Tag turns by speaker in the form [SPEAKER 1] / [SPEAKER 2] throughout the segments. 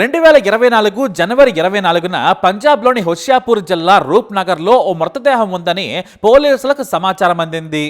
[SPEAKER 1] రెండు వేల ఇరవై నాలుగు జనవరి ఇరవై నాలుగున పంజాబ్లోని హుషియాపూర్ జిల్లా రూప్నగర్లో ఓ మృతదేహం ఉందని పోలీసులకు సమాచారం అందింది.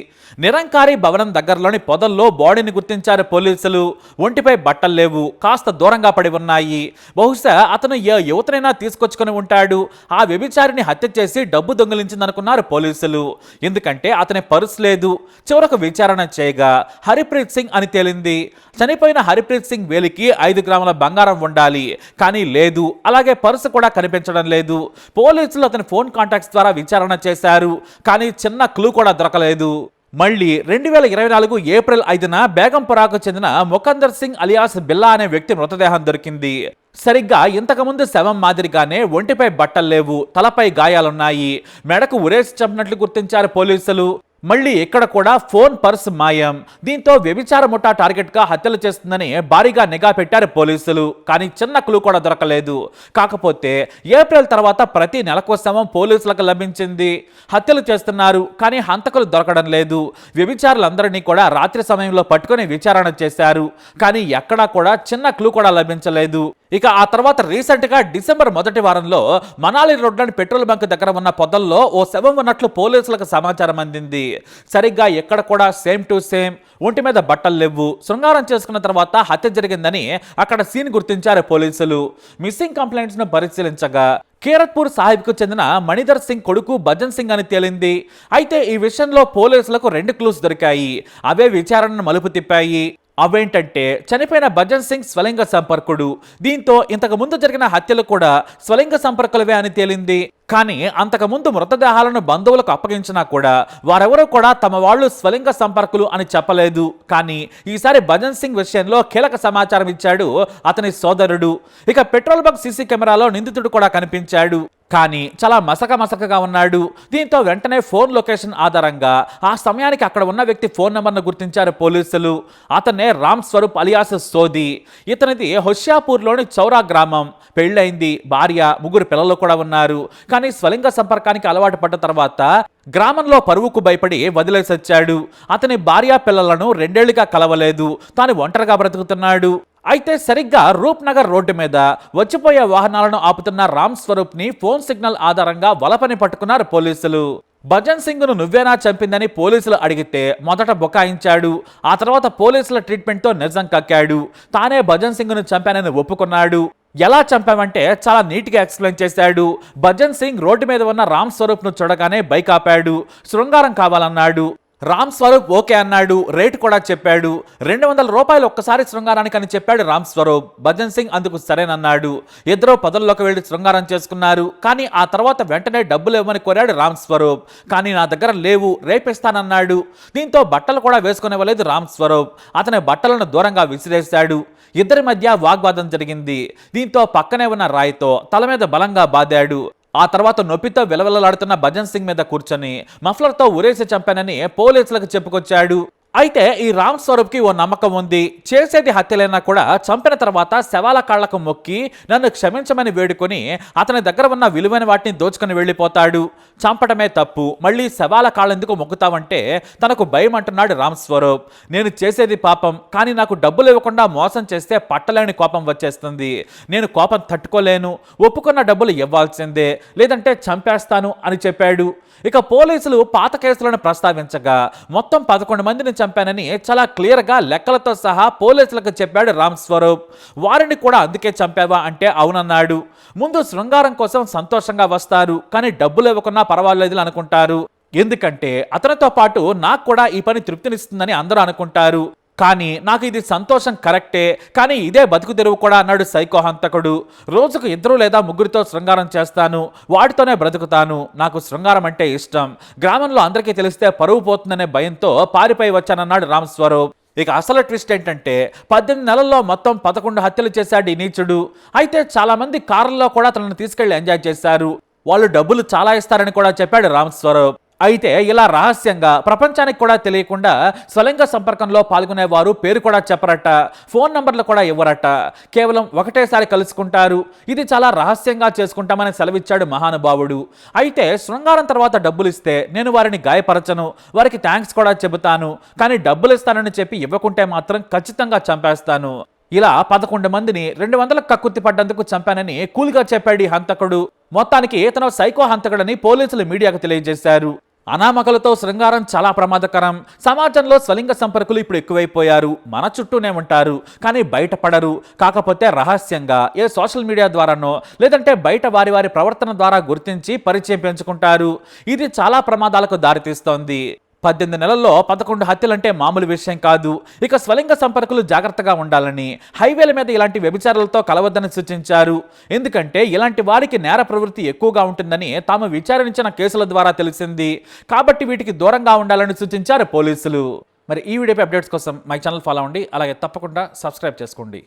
[SPEAKER 1] నిరంకారి భవనం దగ్గరలోని పొదల్లో బాడీని గుర్తించారు పోలీసులు. ఒంటిపై బట్టలు లేవు కాస్త దూరంగా పడి ఉన్నాయి. బహుశా అతను ఏ యువతనైనా తీసుకొచ్చుకొని ఉంటాడు. ఆ వ్యభిచారిని హత్య చేసి డబ్బు దొంగిలించిందనుకున్నారు పోలీసులు. ఎందుకంటే అతని పర్స్ లేదు. చివరకు విచారణ చేయగా హరిప్రీత్ సింగ్ అని తేలింది. చనిపోయిన హరిప్రీత్ సింగ్ వేలికి ఐదు గ్రాముల బంగారం ఉండాలి. కానీ లేదు. అలాగే పర్సు కూడా కనిపించడం లేదు. పోలీసులు అతని ఫోన్ కాంటాక్ట్స్ ద్వారా విచారణ చేశారు. కానీ చిన్న క్లూ కూడా దొరకలేదు. మళ్ళీ రెండు వేల ఇరవై నాలుగు ఏప్రిల్ ఐదున బేగంపురాకు చెందిన ముఖందర్ సింగ్ అలియాస్ బిల్లా అనే వ్యక్తి మృతదేహం దొరికింది. సరిగ్గా ఇంతకుముందు శవం మాదిరిగానే ఒంటిపై బట్టలు లేవు తలపై గాయాలున్నాయి. మెడకు ఉరేసి చంపినట్లు గుర్తించారు పోలీసులు. మళ్ళీ ఇక్కడ కూడా ఫోన్ పర్స్ మాయం. దీంతో వ్యభిచార ముఠా టార్గెట్గా హత్యలు చేస్తుందని భారీగా నిఘా పెట్టారు పోలీసులు. కానీ చిన్న క్లూ కూడా దొరకలేదు. కాకపోతే ఏప్రిల్ తర్వాత ప్రతి నెలకు శవం పోలీసులకు లభించింది. హత్యలు చేస్తున్నారు కానీ హంతకులు దొరకడం లేదు. వ్యభిచారులందరినీ కూడా రాత్రి సమయంలో పట్టుకొని విచారణ చేశారు. కానీ ఎక్కడా కూడా చిన్న క్లూ కూడా లభించలేదు. ఇక ఆ తర్వాత రీసెంట్గా డిసెంబర్ మొదటి వారంలో మనాలి రోడ్లోని పెట్రోల్ బంక్ దగ్గర ఉన్న పొదల్లో ఓ శవం ఉన్నట్లు పోలీసులకు సమాచారం అందింది. సరిగ్గా ఎక్కడ కూడా సేమ్ టు సేమ్ ఒంటి మీద బట్టలు లేవు. శృంగారం చేసుకున్న తర్వాత హత్య జరిగిందని అక్కడ సీన్ గుర్తించారు పోలీసులు. మిస్సింగ్ కంప్లైంట్స్ను పరిశీలించగా కీరత్పూర్ సాహిబ్కు చెందిన మణిధర్ సింగ్ కొడుకు భజన్ సింగ్ అని తేలింది. అయితే ఈ విషయంలో పోలీసులకు రెండు క్లూస్ దొరికాయి. అవే విచారణను మలుపు తిప్పాయి. అవేంటంటే చనిపోయిన భజన్ సింగ్ స్వలింగ సంపర్కుడు. దీంతో ఇంతకు ముందు జరిగిన హత్యలు కూడా స్వలింగ సంపర్కులవే అని తేలింది. కానీ అంతకుముందు మృతదేహాలను బంధువులకు అప్పగించినా కూడా వారెవరూ కూడా తమ వాళ్ళు స్వలింగ సంపర్కులు అని చెప్పలేదు. కానీ ఈసారి భజన్ సింగ్ విషయంలో కీలక సమాచారం ఇచ్చాడు అతని సోదరుడు. ఇక పెట్రోల్ బంక్ సీసీ కెమెరాలో నిందితుడు కూడా కనిపించాడు. కానీ చాలా మసక మసకగా ఉన్నాడు. దీంతో వెంటనే ఫోన్ లొకేషన్ ఆధారంగా ఆ సమయానికి అక్కడ ఉన్న వ్యక్తి ఫోన్ నెంబర్ను గుర్తించారు పోలీసులు. అతనే రామ్ స్వరూప్ అలియాస్ సోది. ఇతనిది హుషియాపూర్లోని చౌరా గ్రామం. పెళ్ళైంది భార్య ముగ్గురు పిల్లలు కూడా ఉన్నారు. కానీ స్వలింగ సంపర్కానికి అలవాటు పడ్డ తర్వాత గ్రామంలో పరువుకు భయపడి వదిలేసొచ్చాడు. అతని భార్య పిల్లలను రెండేళ్ళుగా కలవలేదు. తాను ఒంటరిగా బ్రతుకుతున్నాడు. అయితే సరిగ్గా రూప్నగర్ రోడ్డు మీద వచ్చిపోయే వాహనాలను ఆపుతున్న రామ్ స్వరూప్ని ఫోన్ సిగ్నల్ ఆధారంగా వలపని పట్టుకున్నారు పోలీసులు. భజన్ సింగ్ను నువ్వేనా చంపిందని పోలీసులు అడిగితే మొదట బొకాయించాడు. ఆ తర్వాత పోలీసుల ట్రీట్మెంట్తో నిజం కక్కాడు. తానే భజన్ సింగ్ను చంపానని ఒప్పుకున్నాడు. ఎలా చంపామంటే చాలా నీట్గా ఎక్స్ప్లెయిన్ చేశాడు. భజన్ సింగ్ రోడ్డు మీద ఉన్న రామ్ స్వరూప్ను చూడగానే బైక్ ఆపాడు. శృంగారం కావాలన్నాడు. రామ్ స్వరూప్ ఓకే అన్నాడు రేటు కూడా చెప్పాడు. రెండు వందల రూపాయలు ఒక్కసారి శృంగారానికి అని చెప్పాడు రామ్ స్వరూప్. భజన్ సింగ్ అందుకు సరేనన్నాడు. ఇద్దరు పదల్లోకి వెళ్ళి శృంగారం చేసుకున్నారు. కానీ ఆ తర్వాత వెంటనే డబ్బులు ఇవ్వమని కోరాడు రామ్ స్వరూప్. కానీ నా దగ్గర లేవు రేపిస్తానన్నాడు. దీంతో బట్టలు కూడా వేసుకునేవ్వలేదు రామ్ స్వరూప్. అతని బట్టలను దూరంగా విసిరేశాడు. ఇద్దరి మధ్య వాగ్వాదం జరిగింది. దీంతో పక్కనే ఉన్న రాయితో తల మీద బలంగా బాదాడు. ఆ తర్వాత నొప్పితో విలవిలలాడుతున్న భజన్ సింగ్ మీద కూర్చొని మఫ్లర్తో ఉరేసి చంపానని పోలీసులకు చెప్పుకొచ్చాడు. అయితే ఈ రామ్ స్వరూప్కి ఓ నమ్మకం ఉంది. చేసేది హత్యలైనా కూడా చంపిన తర్వాత శవాల కాళ్ళకు మొక్కి నన్ను క్షమించమని వేడుకొని అతని దగ్గర ఉన్న విలువైన వాటిని దోచుకొని వెళ్ళిపోతాడు. చంపటమే తప్పు. మళ్ళీ శవాల కాళ్ళెందుకు మొక్కుతావంటే తనకు భయం అంటున్నాడు రామ్ స్వరూప్. నేను చేసేది పాపం. కానీ నాకు డబ్బులు ఇవ్వకుండా మోసం చేస్తే పట్టలేని కోపం వచ్చేస్తుంది. నేను కోపం తట్టుకోలేను. ఒప్పుకున్న డబ్బులు ఇవ్వాల్సిందే. లేదంటే చంపేస్తాను అని చెప్పాడు. ఇక పోలీసులు పాత కేసులను ప్రస్తావించగా మొత్తం పదకొండు మందిని చంపానని చాలా క్లియర్గా లెక్కలతో సహా పోలీసులకు చెప్పాడు రామ్ స్వరూప్. వారిని కూడా అందుకే చంపావా అంటే అవునన్నాడు. ముందు శృంగారం కోసం సంతోషంగా వస్తారు కానీ డబ్బులు ఇవ్వకున్నా పర్వాలేదు అనుకుంటారు. ఎందుకంటే అతనితో పాటు నాకు కూడా ఈ పని తృప్తినిస్తుందని అందరూ అనుకుంటారు. కానీ నాకు ఇది సంతోషం కరెక్టే కానీ ఇదే బతుకు తెరువు కూడా అన్నాడు సైకో హంతకుడు. రోజుకు ఇద్దరు లేదా ముగ్గురితో శృంగారం చేస్తాను వాటితోనే బ్రతుకుతాను నాకు శృంగారం అంటే ఇష్టం. గ్రామంలో అందరికీ తెలిస్తే పరువు పోతుందనే భయంతో పారిపోయి వచ్చానన్నాడు రామస్వరూప్. ఇక అసలు ట్విస్ట్ ఏంటంటే పద్దెనిమిది నెలల్లో మొత్తం పదకొండు హత్యలు చేశాడు ఈ నీచుడు. అయితే చాలామంది కారుల్లో కార్లలో కూడా తనను తీసుకెళ్ళి ఎంజాయ్ చేశారు. వాళ్ళు డబ్బులు చాలా ఇస్తారని కూడా చెప్పాడు రామస్వరూప్. అయితే ఇలా రహస్యంగా ప్రపంచానికి కూడా తెలియకుండా స్వలింగ సంపర్కంలో పాల్గొనేవారు పేరు కూడా చెప్పరట ఫోన్ నంబర్లు కూడా ఇవ్వరట. కేవలం ఒకటేసారి కలుసుకుంటారు. ఇది చాలా రహస్యంగా చేసుకుంటామని సెలవిచ్చాడు మహానుభావుడు. అయితే శృంగారం తర్వాత డబ్బులు ఇస్తే నేను వారిని గాయపరచను వారికి థ్యాంక్స్ కూడా చెబుతాను కానీ డబ్బులు ఇస్తానని చెప్పి ఇవ్వకుంటే మాత్రం ఖచ్చితంగా చంపేస్తాను. ఇలా పదకొండు మందిని రెండు వందల కక్కుర్తి పడ్డందుకు చంపానని కూల్గా చెప్పాడు ఈ హంతకుడు. మొత్తానికి ఇతను సైకో హంతకుడని పోలీసులు మీడియాకు తెలియజేశారు. అనామకలతో శృంగారం చాలా ప్రమాదకరం. సమాజంలో స్వలింగ సంపర్కులు ఇప్పుడు ఎక్కువైపోయారు. మన చుట్టూనే ఉంటారు. కానీ బయటపడరు. కాకపోతే రహస్యంగా ఏ సోషల్ మీడియా ద్వారానో లేదంటే బయట వారి వారి ప్రవర్తన ద్వారా గుర్తించి పరిచయం పెంచుకుంటారు. ఇది చాలా ప్రమాదాలకు దారితీస్తోంది. పద్దెనిమిది నెలల్లో పదకొండు హత్యలంటే మామూలు విషయం కాదు. ఇక స్వలింగ సంపర్కులు జాగ్రత్తగా ఉండాలని హైవేల మీద ఇలాంటి వ్యభిచారాలతో కలవద్దని సూచించారు. ఎందుకంటే ఇలాంటి వారికి నేర ప్రవృత్తి ఎక్కువగా ఉంటుందని తాము విచారించిన కేసుల ద్వారా తెలిసింది. కాబట్టి వీటికి దూరంగా ఉండాలని సూచించారు పోలీసులు. మరి ఈ వీడియోపై అప్డేట్స్ కోసం మై ఛానల్ ఫాలో అవ్వండి. అలాగే తప్పకుండా సబ్స్క్రైబ్ చేసుకోండి.